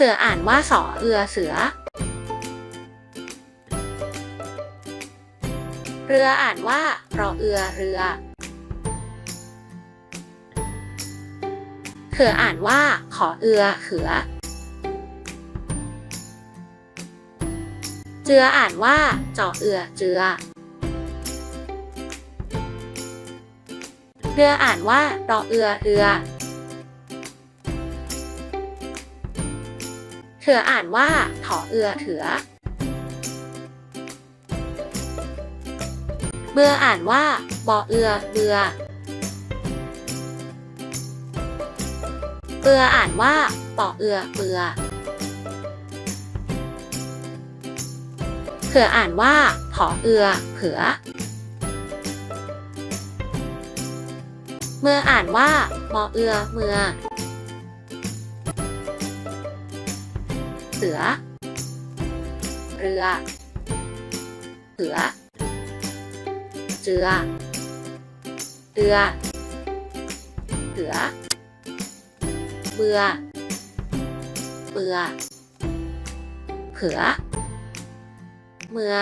เสืออ่านว่าสอเอือเสือ เรืออ่านว่ารอเอือเรือ เขืออ่านว่าขอเอือเขือ เจืออ่านว่าจอเอือเจือ เรืออ่านว่ารอเอือเรือ ถืออ่านว่าถอเอือเถือ เบื่ออ่านว่าบอเอือเบือเบืออ่านว่าปอเอือเบือเผื่ออ่านว่าผอเอือ เผือ เมื่ออ่านว่า มอเอือ เมือ เสือ เรือเผือ เจือ เรือเผือ เบือเบือเผือ เมือ